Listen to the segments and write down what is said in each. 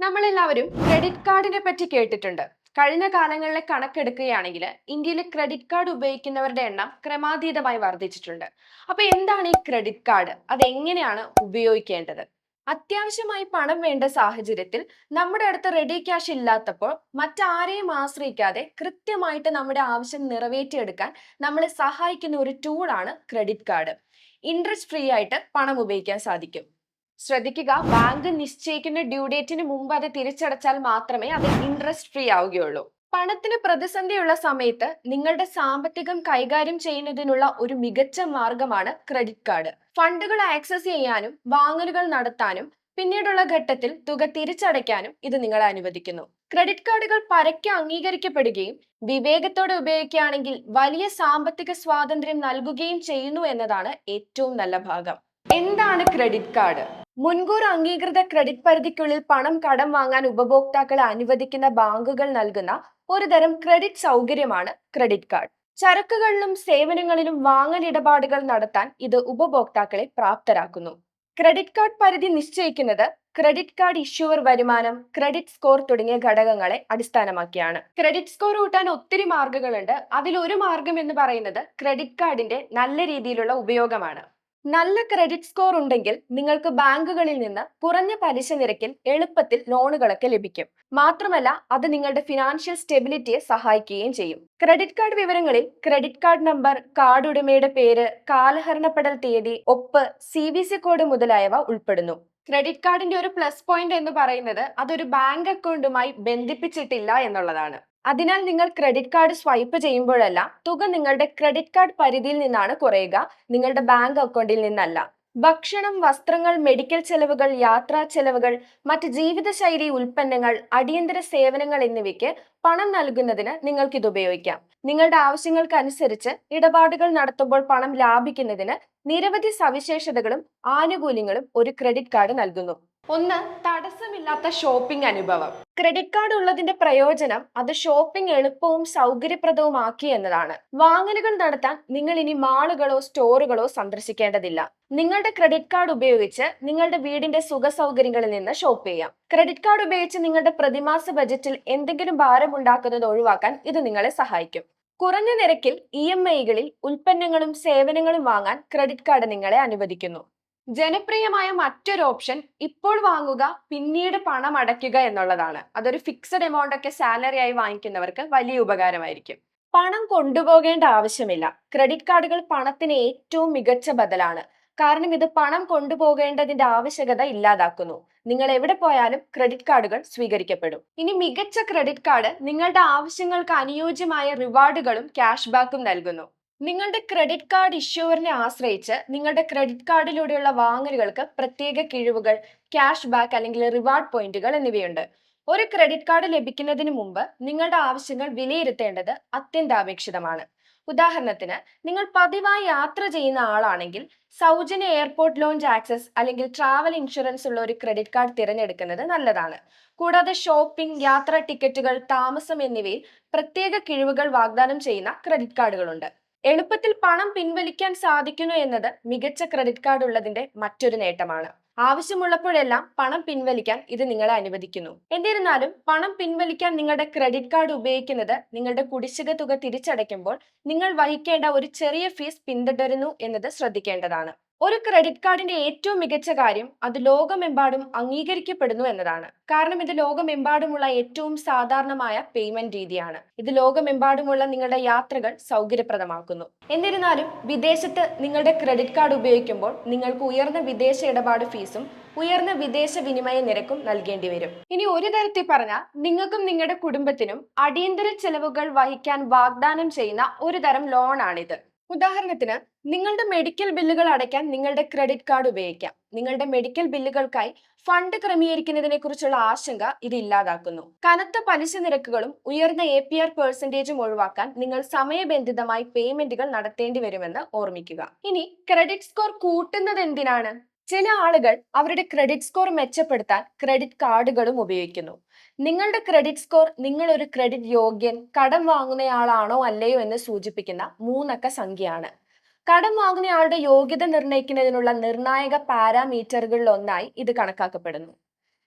നമ്മളെല്ലാവരും ക്രെഡിറ്റ് കാർഡിനെ പറ്റി കേട്ടിട്ടുണ്ട്. കഴിഞ്ഞ കാലങ്ങളിലെ കണക്കെടുക്കുകയാണെങ്കിൽ ഇന്ത്യയിൽ ക്രെഡിറ്റ് കാർഡ് ഉപയോഗിക്കുന്നവരുടെ എണ്ണം ക്രമാതീതമായി വർദ്ധിച്ചിട്ടുണ്ട്. അപ്പൊ എന്താണ് ഈ ക്രെഡിറ്റ് കാർഡ് അത് എങ്ങനെയാണ് ഉപയോഗിക്കേണ്ടത്? അത്യാവശ്യമായി പണം വേണ്ട സാഹചര്യത്തിൽ നമ്മുടെ അടുത്ത് റെഡി ക്യാഷ് ഇല്ലാത്തപ്പോൾ മറ്റാരെയും ആശ്രയിക്കാതെ കൃത്യമായിട്ട് നമ്മുടെ ആവശ്യം നിറവേറ്റിയെടുക്കാൻ നമ്മളെ സഹായിക്കുന്ന ഒരു ടൂളാണ് ക്രെഡിറ്റ് കാർഡ് ഇൻട്രസ്റ്റ് ഫ്രീ ആയിട്ട് പണം ഉപയോഗിക്കാൻ സാധിക്കും. ശ്രദ്ധിക്കുക. ബാങ്ക് നിശ്ചയിക്കുന്ന ഡ്യൂ ഡേറ്റിന് മുമ്പ് അത് തിരിച്ചടച്ചാൽ മാത്രമേ അത് ഇൻട്രസ്റ്റ് ഫ്രീ ആവുകയുള്ളൂ. പണത്തിന് പ്രതിസന്ധിയുള്ള സമയത്ത് നിങ്ങളുടെ സാമ്പത്തികം കൈകാര്യം ചെയ്യുന്നതിനുള്ള ഒരു മികച്ച മാർഗമാണ് ക്രെഡിറ്റ് കാർഡ് ഫണ്ടുകൾ ആക്സസ് ചെയ്യാനും വാങ്ങലുകൾ നടത്താനും പിന്നീടുള്ള ഘട്ടത്തിൽ തുക തിരിച്ചടയ്ക്കാനും ഇത് നിങ്ങളെ അനുവദിക്കുന്നു. ക്രെഡിറ്റ് കാർഡുകൾ പരക്കെ അംഗീകരിക്കപ്പെടുകയും വിവേകത്തോടെ ഉപയോഗിക്കുകയാണെങ്കിൽ വലിയ സാമ്പത്തിക സ്വാതന്ത്ര്യം നൽകുകയും ചെയ്യുന്നു എന്നതാണ് ഏറ്റവും നല്ല ഭാഗം. എന്താണ് ക്രെഡിറ്റ് കാർഡ് മുൻകൂർ അംഗീകൃത ക്രെഡിറ്റ് പരിധിക്കുള്ളിൽ പണം കടം വാങ്ങാൻ ഉപഭോക്താക്കളെ അനുവദിക്കുന്ന ബാങ്കുകൾ നൽകുന്ന ഒരുതരം ക്രെഡിറ്റ് സൗകര്യമാണ് ക്രെഡിറ്റ് കാർഡ് ചരക്കുകളിലും സേവനങ്ങളിലും വാങ്ങൽ ഇടപാടുകൾ നടത്താൻ ഇത് ഉപഭോക്താക്കളെ പ്രാപ്തരാക്കുന്നു. ക്രെഡിറ്റ് കാർഡ് പരിധി നിശ്ചയിക്കുന്നത് ക്രെഡിറ്റ് കാർഡ് ഇഷ്യൂവർ വരുമാനം ക്രെഡിറ്റ് സ്കോർ തുടങ്ങിയ ഘടകങ്ങളെ അടിസ്ഥാനമാക്കിയാണ്. ക്രെഡിറ്റ് സ്കോർ കൂട്ടാൻ ഒത്തിരി മാർഗങ്ങളുണ്ട്. അതിൽ ഒരു മാർഗം എന്ന് പറയുന്നത് ക്രെഡിറ്റ് കാർഡിന്റെ നല്ല രീതിയിലുള്ള ഉപയോഗമാണ്. നല്ല ക്രെഡിറ്റ് സ്കോർ ഉണ്ടെങ്കിൽ നിങ്ങൾക്ക് ബാങ്കുകളിൽ നിന്ന് കുറഞ്ഞ പലിശ നിരക്കിൽ എളുപ്പത്തിൽ ലോണുകളൊക്കെ ലഭിക്കും. മാത്രമല്ല അത് നിങ്ങളുടെ ഫിനാൻഷ്യൽ സ്റ്റെബിലിറ്റിയെ സഹായിക്കുകയും ചെയ്യും. ക്രെഡിറ്റ് കാർഡ് വിവരങ്ങളിൽ ക്രെഡിറ്റ് കാർഡ് നമ്പർ കാർഡ് ഉടമയുടെ പേര് കാലഹരണപ്പെടൽ തീയതി ഒപ്പ് സി സി കോഡ് മുതലായവ ഉൾപ്പെടുന്നു. ക്രെഡിറ്റ് കാർഡിന്റെ ഒരു പ്ലസ് പോയിന്റ് എന്ന് പറയുന്നത് അതൊരു ബാങ്ക് അക്കൗണ്ടുമായി ബന്ധിപ്പിച്ചിട്ടില്ല എന്നുള്ളതാണ്. അതിനാൽ നിങ്ങൾ ക്രെഡിറ്റ് കാർഡ് സ്വൈപ്പ് ചെയ്യുമ്പോഴെല്ലാം തുക നിങ്ങളുടെ ക്രെഡിറ്റ് കാർഡ് പരിധിയിൽ നിന്നാണ് കുറയുക നിങ്ങളുടെ ബാങ്ക് അക്കൗണ്ടിൽ നിന്നല്ല. ഭക്ഷണം വസ്ത്രങ്ങൾ മെഡിക്കൽ ചെലവുകൾ യാത്രാ ചെലവുകൾ മറ്റ് ജീവിതശൈലി ഉൽപ്പന്നങ്ങൾ അടിയന്തര സേവനങ്ങൾ എന്നിവയ്ക്ക് പണം നൽകുന്നതിന് നിങ്ങൾക്ക് ഇത് ഉപയോഗിക്കാം. നിങ്ങളുടെ ആവശ്യങ്ങൾക്കനുസരിച്ച് ഇടപാടുകൾ നടത്തുമ്പോൾ പണം ലാഭിക്കുന്നതിന് നിരവധി സവിശേഷതകളും ആനുകൂല്യങ്ങളും ഒരു ക്രെഡിറ്റ് കാർഡ് നൽകുന്നു. ഒന്ന് തടസ്സമില്ലാത്ത ഷോപ്പിംഗ് അനുഭവം. ക്രെഡിറ്റ് കാർഡ് ഉള്ളതിന്റെ പ്രയോജനം അത് ഷോപ്പിംഗ് എളുപ്പവും സൗകര്യപ്രദവുമാക്കി എന്നതാണ്. വാങ്ങലുകൾ നടത്താൻ നിങ്ങൾ ഇനി മാളുകളോ സ്റ്റോറുകളോ സന്ദർശിക്കേണ്ടതില്ല. നിങ്ങളുടെ ക്രെഡിറ്റ് കാർഡ് ഉപയോഗിച്ച് നിങ്ങളുടെ വീടിന്റെ സുഖ സൗകര്യങ്ങളിൽ നിന്ന് ഷോപ്പ് ചെയ്യാം. ക്രെഡിറ്റ് കാർഡ് ഉപയോഗിച്ച് നിങ്ങളുടെ പ്രതിമാസ ബജറ്റിൽ എന്തെങ്കിലും ഭാരം ഉണ്ടാക്കുന്നത് ഒഴിവാക്കാൻ ഇത് നിങ്ങളെ സഹായിക്കും. കുറഞ്ഞ നിരക്കിൽ ഇ എം ഐകളിൽ ഉൽപ്പന്നങ്ങളും സേവനങ്ങളും വാങ്ങാൻ ക്രെഡിറ്റ് കാർഡ് നിങ്ങളെ അനുവദിക്കുന്നു. ജനപ്രിയമായ മറ്റൊരു ഓപ്ഷൻ ഇപ്പോൾ വാങ്ങുക പിന്നീട് പണം അടയ്ക്കുക എന്നുള്ളതാണ്. അതൊരു ഫിക്സഡ് എമൗണ്ട് ഒക്കെ സാലറി ആയി വാങ്ങിക്കുന്നവർക്ക് വലിയ ഉപകാരമായിരിക്കും. പണം കൊണ്ടുപോകേണ്ട ആവശ്യമില്ല. ക്രെഡിറ്റ് കാർഡുകൾ പണത്തിന് ഏറ്റവും മികച്ച ബദലാണ്. കാരണം ഇത് പണം കൊണ്ടുപോകേണ്ടതിന്റെ ആവശ്യകത ഇല്ലാതാക്കുന്നു. നിങ്ങൾ എവിടെ പോയാലും ക്രെഡിറ്റ് കാർഡുകൾ സ്വീകരിക്കപ്പെടും. ഇനി മികച്ച ക്രെഡിറ്റ് കാർഡ് നിങ്ങളുടെ ആവശ്യങ്ങൾക്ക് അനുയോജ്യമായ റിവാർഡുകളും ക്യാഷ് ബാക്കും നൽകുന്നു. നിങ്ങളുടെ ക്രെഡിറ്റ് കാർഡ് ഇഷ്യൂവറിനെ ആശ്രയിച്ച് നിങ്ങളുടെ ക്രെഡിറ്റ് കാർഡിലൂടെയുള്ള വാങ്ങലുകൾക്ക് പ്രത്യേക കിഴിവുകൾ ക്യാഷ് ബാക്ക് അല്ലെങ്കിൽ റിവാർഡ് പോയിന്റുകൾ എന്നിവയുണ്ട്. ഒരു ക്രെഡിറ്റ് കാർഡ് ലഭിക്കുന്നതിന് മുമ്പ് നിങ്ങളുടെ ആവശ്യങ്ങൾ വിലയിരുത്തേണ്ടത് അത്യന്താപേക്ഷിതമാണ്. ഉദാഹരണത്തിന് നിങ്ങൾ പതിവായി യാത്ര ചെയ്യുന്ന ആളാണെങ്കിൽ സൗജന്യ എയർപോർട്ട് ലോഞ്ച് ആക്സസ് അല്ലെങ്കിൽ ട്രാവൽ ഇൻഷുറൻസ് ഉള്ള ഒരു ക്രെഡിറ്റ് കാർഡ് തിരഞ്ഞെടുക്കുന്നത് നല്ലതാണ്. കൂടാതെ ഷോപ്പിംഗ് യാത്രാ ടിക്കറ്റുകൾ താമസം എന്നിവയിൽ പ്രത്യേക കിഴിവുകൾ വാഗ്ദാനം ചെയ്യുന്ന ക്രെഡിറ്റ് കാർഡുകളുണ്ട് എളുപ്പത്തിൽ പണം പിൻവലിക്കാൻ സാധിക്കുന്നു എന്നത് മികച്ച ക്രെഡിറ്റ് കാർഡ് ഉള്ളതിന്റെ മറ്റൊരു നേട്ടമാണ്. ആവശ്യമുള്ളപ്പോഴെല്ലാം പണം പിൻവലിക്കാൻ ഇത് നിങ്ങളെ അനുവദിക്കുന്നു. എന്നിരുന്നാലും പണം പിൻവലിക്കാൻ നിങ്ങളുടെ ക്രെഡിറ്റ് കാർഡ് ഉപയോഗിക്കുന്നത് നിങ്ങളുടെ കുടിശ്ശിക തുക തിരിച്ചടയ്ക്കുമ്പോൾ നിങ്ങൾ വഹിക്കേണ്ട ഒരു ചെറിയ ഫീസ് പിന്തുടരുന്നു എന്നത് ശ്രദ്ധിക്കേണ്ടതാണ്. ഒരു ക്രെഡിറ്റ് കാർഡിന്റെ ഏറ്റവും മികച്ച കാര്യം അത് ലോകമെമ്പാടും അംഗീകരിക്കപ്പെടുന്നു എന്നതാണ്. കാരണം ഇത് ലോകമെമ്പാടുമുള്ള ഏറ്റവും സാധാരണമായ പേയ്മെന്റ് രീതിയാണ്. ഇത് ലോകമെമ്പാടുമുള്ള നിങ്ങളുടെ യാത്രകൾ സൗകര്യപ്രദമാക്കുന്നു. എന്നിരുന്നാലും വിദേശത്ത് നിങ്ങളുടെ ക്രെഡിറ്റ് കാർഡ് ഉപയോഗിക്കുമ്പോൾ നിങ്ങൾക്ക് ഉയർന്ന വിദേശ ഇടപാട് ഫീസും ഉയർന്ന വിദേശ വിനിമയ നിരക്കും നൽകേണ്ടി വരും. ഇനി ഒരു തരത്തിൽ പറഞ്ഞാൽ നിങ്ങൾക്കും നിങ്ങളുടെ കുടുംബത്തിനും അടിയന്തര ചെലവുകൾ വഹിക്കാൻ വാഗ്ദാനം ചെയ്യുന്ന ഒരു തരം ലോണാണിത് ഉദാഹരണത്തിന് നിങ്ങളുടെ മെഡിക്കൽ ബില്ലുകൾ അടയ്ക്കാൻ നിങ്ങളുടെ ക്രെഡിറ്റ് കാർഡ് ഉപയോഗിക്കാം. നിങ്ങളുടെ മെഡിക്കൽ ബില്ലുകൾക്കായി ഫണ്ട് ക്രമീകരിക്കുന്നതിനെ കുറിച്ചുള്ള ആശങ്ക ഇത് ഇല്ലാതാക്കുന്നു. കനത്ത പലിശ നിരക്കുകളും ഉയർന്ന എ പി ആർ പെർസെന്റേജും ഒഴിവാക്കാൻ നിങ്ങൾ സമയബന്ധിതമായി പേയ്മെന്റുകൾ നടത്തേണ്ടി വരുമെന്ന് ഓർമ്മിക്കുക. ഇനി ക്രെഡിറ്റ് സ്കോർ കൂട്ടുന്നത് എന്തിനാണ്? ചില ആളുകൾ അവരുടെ ക്രെഡിറ്റ് സ്കോർ മെച്ചപ്പെടുത്താൻ ക്രെഡിറ്റ് കാർഡുകളും ഉപയോഗിക്കുന്നു. നിങ്ങളുടെ ക്രെഡിറ്റ് സ്കോർ നിങ്ങൾ ഒരു ക്രെഡിറ്റ് യോഗ്യൻ കടം വാങ്ങുന്നയാളാണോ അല്ലയോ എന്ന് സൂചിപ്പിക്കുന്ന മൂന്നക്ക സംഖ്യയാണ്. കടം വാങ്ങുന്നയാളുടെ യോഗ്യത നിർണയിക്കുന്നതിനുള്ള നിർണായക പാരാമീറ്ററുകളിൽ ഒന്നായി ഇത് കണക്കാക്കപ്പെടുന്നു.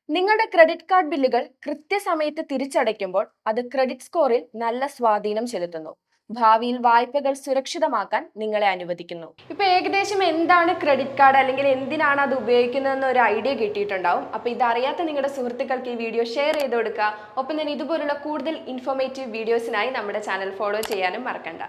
നിങ്ങളുടെ ക്രെഡിറ്റ് കാർഡ് ബില്ലുകൾ കൃത്യസമയത്ത് തിരിച്ചടയ്ക്കുമ്പോൾ അത് ക്രെഡിറ്റ് സ്കോറിൽ നല്ല സ്വാധീനം ചെലുത്തുന്നു. ഭാവിയിൽ വായ്പകൾ സുരക്ഷിതമാക്കാൻ നിങ്ങളെ അനുവദിക്കുന്നു. ഇപ്പൊ ഏകദേശം എന്താണ് ക്രെഡിറ്റ് കാർഡ് അല്ലെങ്കിൽ എന്തിനാണ് അത് ഉപയോഗിക്കുന്നതെന്ന് ഒരു ഐഡിയ കിട്ടിയിട്ടുണ്ടാവും. അപ്പൊ ഇതറിയാത്ത നിങ്ങളുടെ സുഹൃത്തുക്കൾക്ക് ഈ വീഡിയോ ഷെയർ ചെയ്ത് കൊടുക്കുക. ഒപ്പം തന്നെ ഇതുപോലുള്ള കൂടുതൽ ഇൻഫോർമേറ്റീവ് വീഡിയോസിനായി നമ്മുടെ ചാനൽ ഫോളോ ചെയ്യാനും മറക്കണ്ട.